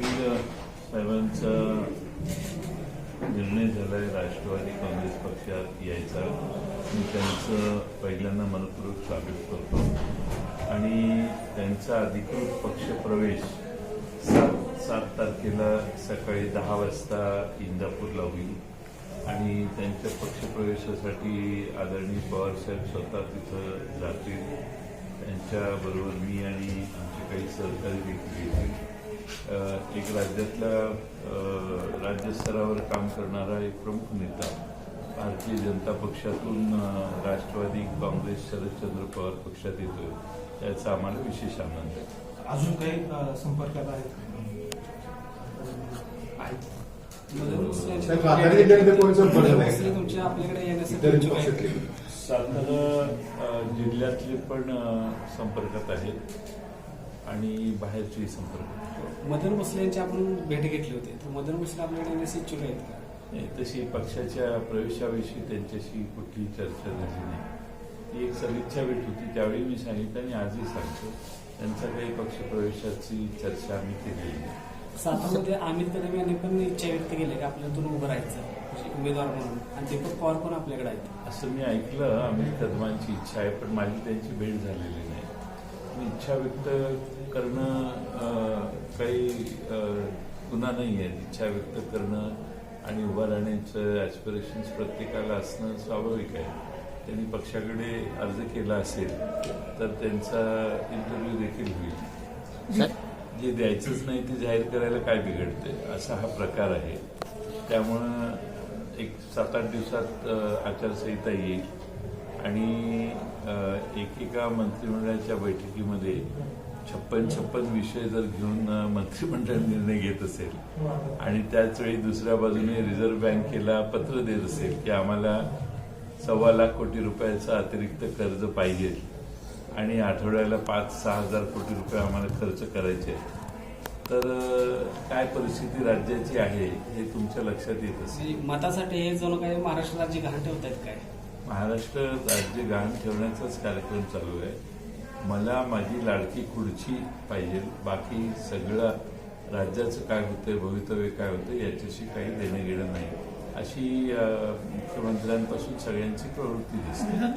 साहेबांचा निर्णय झाला आहे राष्ट्रवादी काँग्रेस पक्षात यायचा. मी त्यांचं पहिल्यांदा मनपूर्वक स्वागत करतो. आणि त्यांचा अधिकृत पक्षप्रवेश सात सात तारखेला सकाळी दहा वाजता इंदापूरला होईल. आणि त्यांच्या पक्षप्रवेशासाठी आदरणीय पवारसाहेब स्वतः तिथं जातील. त्यांच्याबरोबर मी आणि आमचे काही सहकारी देखील येतील. एक राज्यातला अ, राज्यस्तरावर काम करणारा एक प्रमुख नेता. भारतीय जनता पक्षातून राष्ट्रवादी काँग्रेस शरदचंद्र पवार पक्षात येतोय. त्याचा आम्हाला विशेष आनंद आहे. अजून काही संपर्कात आहेत? सातारा अ, जिल्ह्यातले पण संपर्कात आहेत. आणि आहेत. मदन भोसले यांची आपण भेट घेतली होती. तर मदन भोसले आपल्याकडे येण्यास इच्छुक आहेत का? नाही, तशी पक्षाच्या प्रवेशाविषयी त्यांच्याशी कुठलीही चर्चा झाली नाही. ती एक सदिच्छा भेट होती. त्यावेळी मी सांगितलं आणि आजही सांगतो. त्यांचा काही पक्षप्रवेशाची चर्चा आम्ही केलेली नाही. सातारमध्ये अमित कदम यांनी पण इच्छा व्यक्त केली की आपल्यातून उभं राहायचं. म्हणजे उमेदवार म्हणून. आणि दीपक पवार पण आपल्याकडे आहेत. असं मी ऐकलं. अमित कदमांची इच्छा आहे पण माझी त्यांची भेट झालेली नाही. इच्छा व्यक्त करणं काही गुन्हा नाही आहे. इच्छा व्यक्त करणं आणि उभं राहण्याचं ॲस्पिरेशन्स प्रत्येकाला असणं स्वाभाविक आहे. त्यांनी पक्षाकडे अर्ज केला असेल तर त्यांचा इंटरव्ह्यू देखील होईल. जे द्यायचंच नाही ते जाहीर करायला काय बिघडते? असा हा प्रकार आहे. त्यामुळं एक सात आठ दिवसात आचारसंहिता येईल. आणि एकेका मंत्रिमंडळाच्या बैठकीमध्ये छप्पन छप्पन विषय जर घेऊन मंत्रिमंडळ निर्णय घेत असेल आणि त्याच वेळी दुसऱ्या बाजूने रिझर्व्ह बँकेला पत्र देत असेल की आम्हाला सव्वा लाख कोटी रुपयाचं अतिरिक्त कर्ज पाहिजे आणि आठवड्याला पाच सहा हजार कोटी रुपये आम्हाला खर्च करायचे तर काय परिस्थिती राज्याची आहे हे तुमच्या लक्षात येत असेल? मतासाठी हे जणू काही महाराष्ट्र राज्य घाण ठेवत आहेत काय? महाराष्ट्र राज्य गहाण ठेवण्याचाच कार्यक्रम चालू आहे. मला माझी लाडकी खुर्ची पाहिजे. बाकी सगळं राज्याचं काय होतंय भवितव्य काय होतं याच्याशी काही देणं घेणं नाही. अशी मुख्यमंत्र्यांपासून सगळ्यांची प्रवृत्ती दिसते.